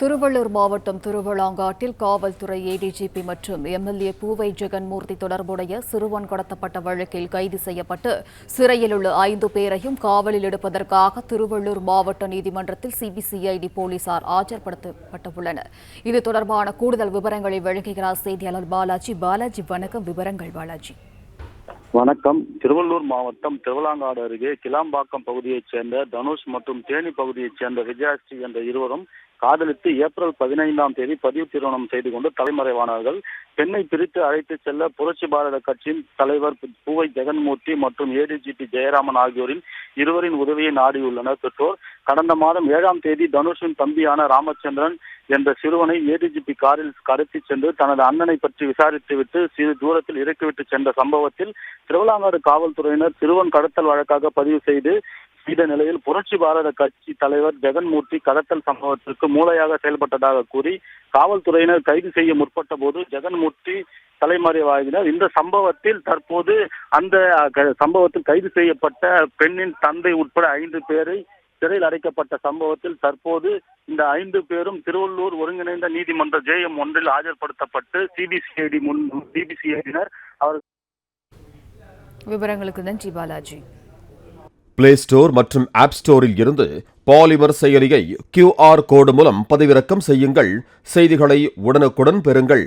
திருவள்ளூர் மாவட்டம் திருவிழாங்காட்டில் காவல்துறை ஏடிஜிபி மற்றும் எம்எல்ஏ பூவை ஜெகன்மூர்த்தி தொடர்புடைய சிறுவன் கடத்தப்பட்ட வழக்கில் கைது செய்யப்பட்டு சிறையில் உள்ள ஐந்து பேரையும் காவலில் எடுப்பதற்காக திருவள்ளூர் மாவட்ட நீதிமன்றத்தில் சிபிசிஐடி போலீசார் ஆஜர்படுத்தப்பட்டுள்ளனர். இது தொடர்பான கூடுதல் விவரங்களை வழங்குகிறார் செய்தியாளர் பாலாஜி. பாலாஜி வணக்கம். விவரங்கள் பாலாஜி. வணக்கம். திருவள்ளூர் மாவட்டம் திருவலாங்காடு அருகே கிளாம்பாக்கம் பகுதியைச் சேர்ந்த தனுஷ் மற்றும் தேனி பகுதியைச் சேர்ந்த விஜயாஸ்ரீ என்ற இருவரும் காதலித்து ஏப்ரல் பதினைந்தாம் தேதி பதிவு திருமணம் செய்து கொண்டு தலைமறைவானார்கள். பெண்ணை பிரித்து அழைத்து செல்ல புரட்சி பாரத கட்சியின் தலைவர் பூவை ஜெகன்மூர்த்தி மற்றும் ஏடிஜிபி ஜெயராமன் ஆகியோரின் இருவரின் உதவியை நாடியுள்ளனர். பெற்றோர் கடந்த மாதம் ஏழாம் தேதி தனுஷின் தம்பியான ராமச்சந்திரன் என்ற சிறுவனை ஏடிஜிபி காரில் கடத்தி சென்று தனது அண்ணனை பற்றி விசாரித்துவிட்டு சிறு தூரத்தில் இறக்கிவிட்டு சென்ற சம்பவத்தில் திருவள்ளாங்காடு காவல்துறையினர் சிறுவன் கடத்தல் வழக்காக பதிவு செய்து செய்த நிலையில் புரட்சி பாரத கட்சி தலைவர் ஜெகன்மூர்த்தி கடத்தல் சம்பவத்திற்கு மூளையாக செயல்பட்டதாக கூறி காவல்துறையினர் கைது செய்ய முற்பட்ட போது ஜெகன்மூர்த்தி தலைமறைவாகினர் இந்த சம்பவத்தில் தற்போது அந்த க- சம்பவத்தில் கைது செய்யப்பட்ட பெண்ணின் தந்தை உட்பட ஐந்து பேரை சிறையில் அடைக்கப்பட்ட சம்பவத்தில் தற்போது இந்த ஐந்து பேரும் திருவள்ளூர் ஒருங்கிணைந்த நீதிமன்ற ஜேஎம் ஒன்றில் ஆஜர்படுத்தப்பட்டு சிபிசிஐடி முன் சிபிசிஐடியினர் அவர் விவரங்களுக்கு நன்றி பாலாஜி. பிளே ஸ்டோர் மற்றும் ஆப் ஸ்டோரில் இருந்து பாலிமர் செயலியை கியூஆர் கோடு மூலம் பதிவிறக்கம் செய்யுங்கள். செய்திகளை உடனுக்குடன் பெறுங்கள்.